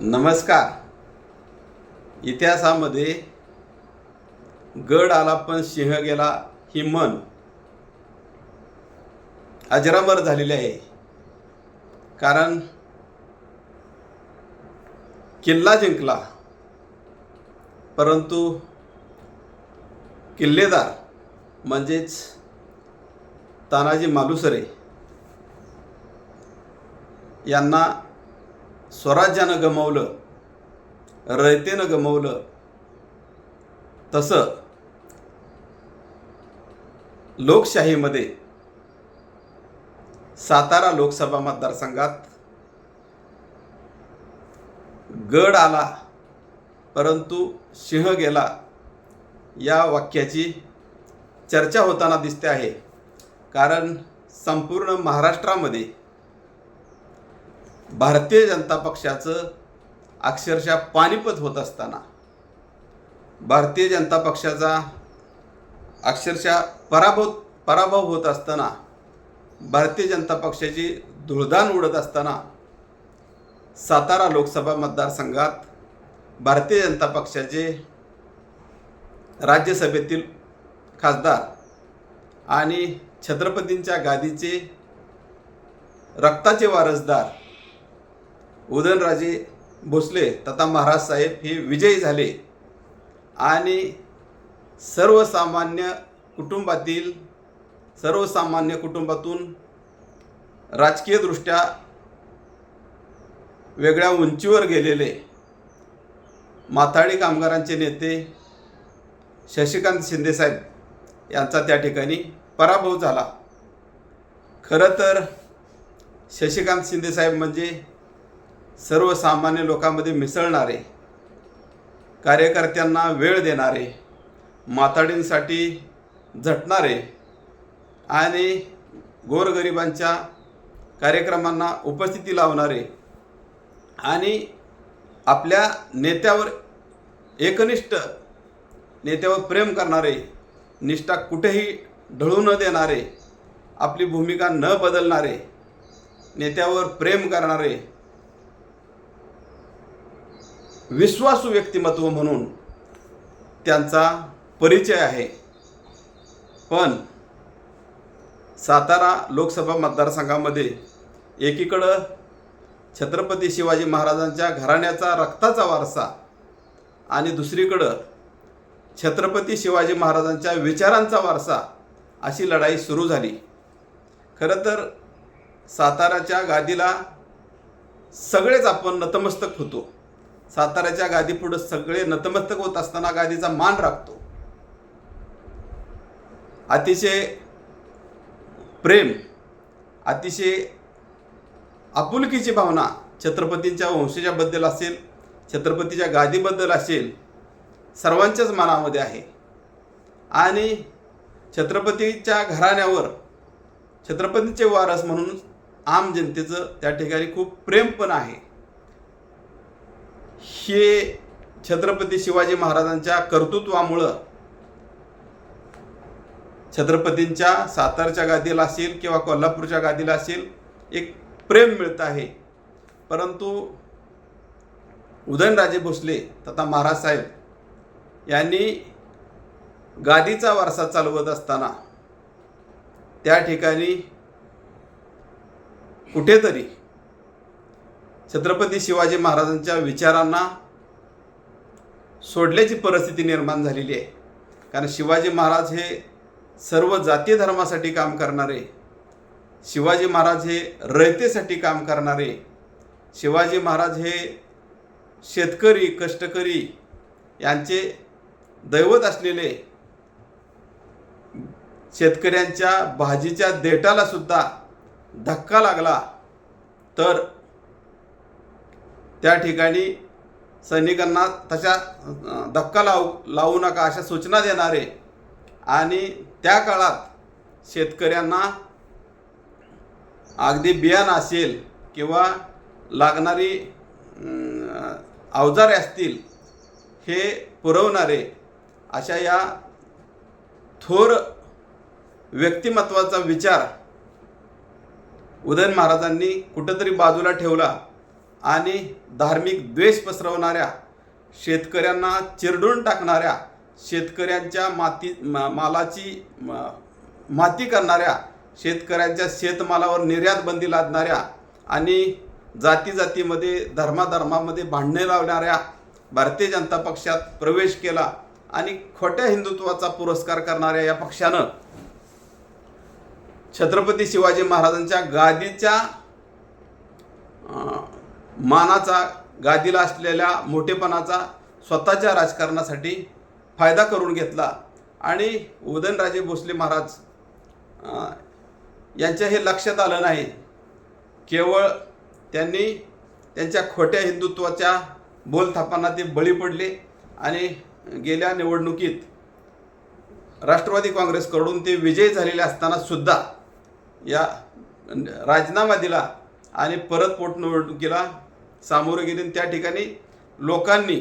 नमस्कार. इतिहासामध्ये गड आला पण सिंह गेला ही मन अजरामर झालेली आहे. कारण किल्ला जिंकला. परंतु किल्लेदार म्हणजेच तानाजी मालुसरे यांना स्वराज्यानं गमवलं रयतेनं गमवलं तसं लोकशाहीमध्ये सातारा लोकसभा मतदारसंघात गड आला परंतु सिंह गेला या वाक्याची चर्चा होताना दिसते आहे. कारण संपूर्ण महाराष्ट्रामध्ये भारतीय जनता पक्षाचं अक्षरशः पानिपत होत असताना भारतीय जनता पक्षाचा अक्षरशः पराभव पराभव होत असताना भारतीय जनता पक्षाची धुळदाण उडत असताना सातारा लोकसभा मतदारसंघात भारतीय जनता पक्षाचे राज्यसभेतील खासदार आणि छत्रपतींच्या गादीचे रक्ताचे वारसदार उदयनराजे भोसले तथा महाराज साहेब हे विजयी झाले. आणि सर्वसामान्य कुटुंबातील सर्वसामान्य कुटुंबातून राजकीयदृष्ट्या वेगळ्या उंचीवर गेलेले माथाडी कामगारांचे नेते शशिकांत शिंदेसाहेब यांचा त्या ठिकाणी पराभव झाला. खरं तर शशिकांत शिंदेसाहेब म्हणजे सर्वसामान्य लोकांमध्ये मिसळणारे कार्यकर्त्यांना वेळ देणारे माताडींसाठी झटणारे आणि गोरगरिबांच्या कार्यक्रमांना उपस्थिती लावणारे आणि आपल्या नेत्यावर एकनिष्ठ नेत्यावर प्रेम करणारे निष्ठा कुठेही ढळू न देणारे आपली भूमिका न बदलणारे नेत्यावर प्रेम करणारे विश्वासू व्यक्तिमत्व म्हणून त्यांचा परिचय आहे. पण सातारा लोकसभा मतदारसंघामध्ये एकीकडं छत्रपती शिवाजी महाराजांच्या घराण्याचा रक्ताचा वारसा आणि दुसरीकडं छत्रपती शिवाजी महाराजांच्या विचारांचा वारसा अशी लढाई सुरू झाली. खरं तर साताराच्या गादीला सगळेच आपण नतमस्तक होतो. साताऱ्याच्या गादीपुढं सगळे नतमस्तक होत असताना गादीचा मान राखतो. अतिशय प्रेम अतिशय आपुलकीची भावना छत्रपतींच्या वंशाच्याबद्दल असेल छत्रपतीच्या गादीबद्दल असेल सर्वांच्याच मनामध्ये आहे. आणि छत्रपतीच्या घराण्यावर छत्रपतींचे वारस म्हणून आम जनतेचं त्या ठिकाणी खूप प्रेम पण आहे. हे छत्रपती शिवाजी महाराजांच्या कर्तृत्वामुळं छत्रपतींच्या सातारच्या गादीला असेल किंवा कोल्हापूरच्या गादीला असेल एक प्रेम मिळतं आहे. परंतु उदयनराजे भोसले तथा महाराज साहेब यांनी गादीचा वारसा चालवत असताना त्या ठिकाणी कुठेतरी छत्रपती शिवाजी महाराजांच्या विचारांना सोडल्याची परिस्थिती निर्माण झालेली आहे. कारण शिवाजी महाराज हे सर्व जाती धर्मासाठी काम करणारे शिवाजी महाराज हे रयतेसाठी काम करणारे शिवाजी महाराज हे शेतकरी कष्टकरी यांचे दैवत असलेले शेतकऱ्यांच्या भाजीच्या देटाला सुद्धा धक्का लागला तर त्या ठिकाणी सैनिकांना तशा धक्का लावू लावू नका अशा सूचना देणारे. आणि त्या काळात शेतकऱ्यांना अगदी बियाणं असेल किंवा लागणारी अवजारे असतील हे पुरवणारे अशा या थोर व्यक्तिमत्वाचा विचार उदयन महाराजांनी कुठंतरी बाजूला ठेवला. आणि धार्मिक द्वेष पसरवणाऱ्या शेतकऱ्यांना चिरडून टाकणाऱ्या शेतकऱ्यांच्या माती मा- मालाची मा- माती करणाऱ्या शेतकऱ्यांच्या शेतमालावर निर्यात बंदी लादणाऱ्या आणि जाती जातीमध्ये धर्माधर्मामध्ये भांडणे लावणाऱ्या भारतीय जनता पक्षात प्रवेश केला आणि खोट्या हिंदुत्वाचा पुरस्कार करणाऱ्या या पक्षानं छत्रपती शिवाजी महाराजांच्या गादीच्या मानाचा गादीला असलेल्या मोठेपणाचा स्वतःच्या राजकारणासाठी फायदा करून घेतला. आणि उदयनराजे भोसले महाराज यांच्या हे लक्षात आलं नाही. केवळ त्यांनी त्यांच्या खोट्या हिंदुत्वाच्या बोलथापांना ते बळी पडले आणि गेल्या निवडणुकीत राष्ट्रवादी काँग्रेसकडून ते विजयी झालेले असताना सुद्धा या राजीनामा दिला आणि परत पोटनिवडणुकीला सामोरे गेले त्या ठिकाणी लोकांनी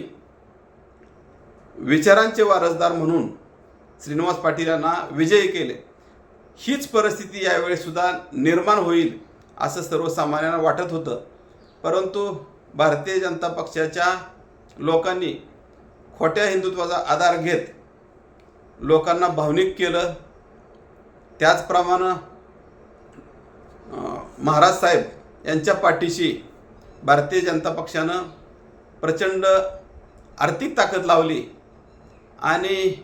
विचारांचे वारसदार म्हणून श्रीनिवास पाटील यांना विजयी केले. हीच परिस्थिती यावेळीसुद्धा निर्माण होईल असं सर्वसामान्यांना वाटत होतं. परंतु भारतीय जनता पक्षाच्या लोकांनी खोट्या हिंदुत्वाचा आधार घेत लोकांना भावनिक केलं. त्याचप्रमाणे महाराज साहेब यांच्या पाठीशी भारतीय जनता पक्षानं प्रचंड आर्थिक ताकद लावली आणि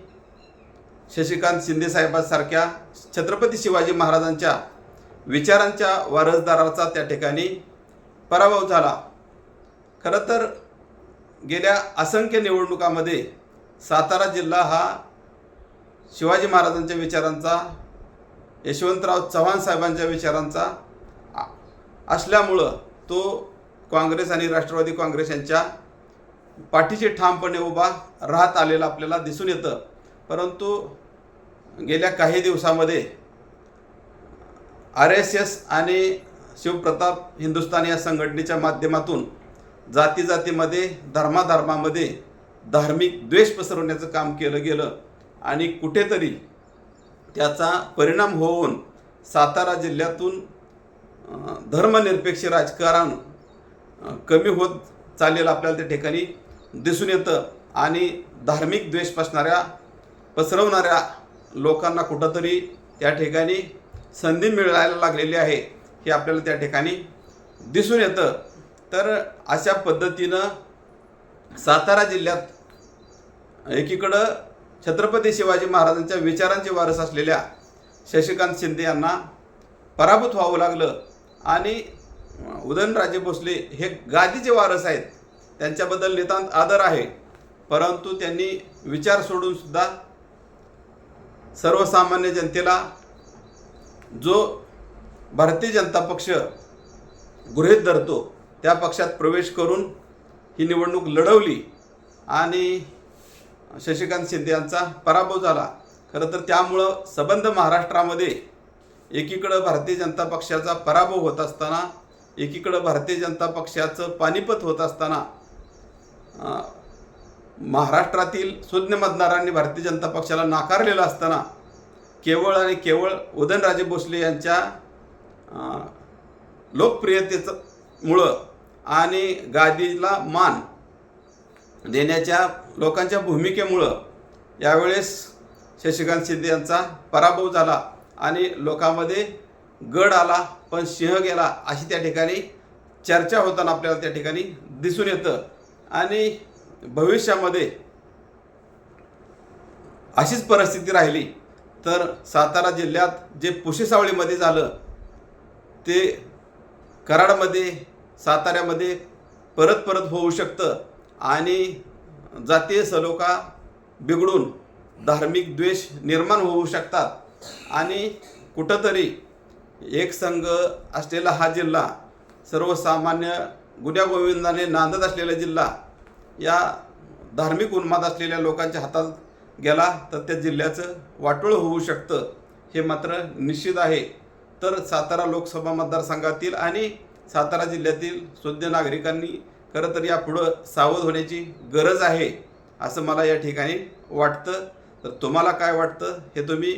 शशिकांत शिंदेसाहेबांसारख्या छत्रपती शिवाजी महाराजांच्या विचारांच्या वारसदाराचा त्या ठिकाणी पराभव झाला. खरं तर गेल्या असंख्य निवडणुकामध्ये सातारा जिल्हा हा शिवाजी महाराजांच्या विचारांचा यशवंतराव चव्हाण साहेबांच्या विचारांचा आ- असल्यामुळं तो काँग्रेस आणि राष्ट्रवादी काँग्रेस यांच्या पाठीशी ठामपणे उभा राहत आलेला आपल्याला दिसून येतं. परंतु गेल्या काही दिवसामध्ये आर एस एस आणि शिवप्रताप हिंदुस्थान या संघटनेच्या माध्यमातून जाती जातीमध्ये धर्माधर्मामध्ये धार्मिक द्वेष पसरवण्याचं काम केलं गेलं आणि कुठेतरी त्याचा परिणाम होऊन सातारा जिल्ह्यातून धर्मनिरपेक्ष राजकारण कमी होत चाललेलं आपल्याला त्या ठिकाणी दिसून येतं. आणि धार्मिक द्वेष पसणाऱ्या पसरवणाऱ्या लोकांना कुठंतरी त्या ठिकाणी संधी मिळायला लागलेली आहे हे आपल्याला त्या ठिकाणी दिसून येतं. तर अशा पद्धतीनं सातारा जिल्ह्यात एकीकडं छत्रपती शिवाजी महाराजांच्या विचारांचे वारस असलेल्या शशिकांत शिंदे यांना पराभूत व्हावं लागलं आणि उदयनराजे भोसले हे गादीचे वारस आहेत. त्यांच्याबद्दल नितांत आदर आहे. परंतु त्यांनी विचार सोडूनसुद्धा सर्वसामान्य जनतेला जो भारतीय जनता पक्ष गृहीत धरतो त्या पक्षात प्रवेश करून ही निवडणूक लढवली आणि शशिकांत शिंदे यांचा पराभव झाला. खरं तर त्यामुळं सबंध महाराष्ट्रामध्ये एकीकडं भारतीय जनता पक्षाचा पराभव होत असताना एकीकडं भारतीय जनता पक्षाचं पानिपत होत असताना महाराष्ट्रातील सुज्ञ मतदारांनी भारतीय जनता पक्षाला नाकारलेलं असताना केवळ आणि केवळ उदयनराजे भोसले यांच्या लोकप्रियतेचं मुळं आणि गादीला मान देण्याच्या लोकांच्या भूमिकेमुळं यावेळेस शशिकांत शिंदे यांचा पराभव झाला आणि लोकांमध्ये गड आला पण सिंह गेला अशी त्या ठिकाणी चर्चा होताना आपल्याला त्या ठिकाणी दिसून येतं. आणि भविष्यामध्ये अशीच परिस्थिती राहिली तर सातारा जिल्ह्यात जे पुशेसावळीमध्ये झालं ते कराडमध्ये साताऱ्यामध्ये परत परत होऊ शकतं. आणि जातीय सलोखा बिघडून धार्मिक द्वेष निर्माण होऊ शकतात. आणि कुठंतरी एक संघ असलेला हा जिल्हा सर्वसामान्य गुण्यागोविंदाने नांदत असलेला जिल्हा या धार्मिक उन्माद असलेल्या लोकांच्या हातात गेला तर त्या जिल्ह्याचं वाटोळ होऊ शकतं हे मात्र निश्चित आहे. तर सातारा लोकसभा मतदारसंघातील आणि सातारा जिल्ह्यातील सुज्ञ नागरिकांनी खरं तर यापुढं सावध होण्याची गरज आहे असं मला या ठिकाणी वाटतं. तर तुम्हाला काय वाटतं हे तुम्ही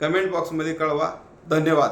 कमेंट बॉक्समध्ये कळवा. धन्यवाद.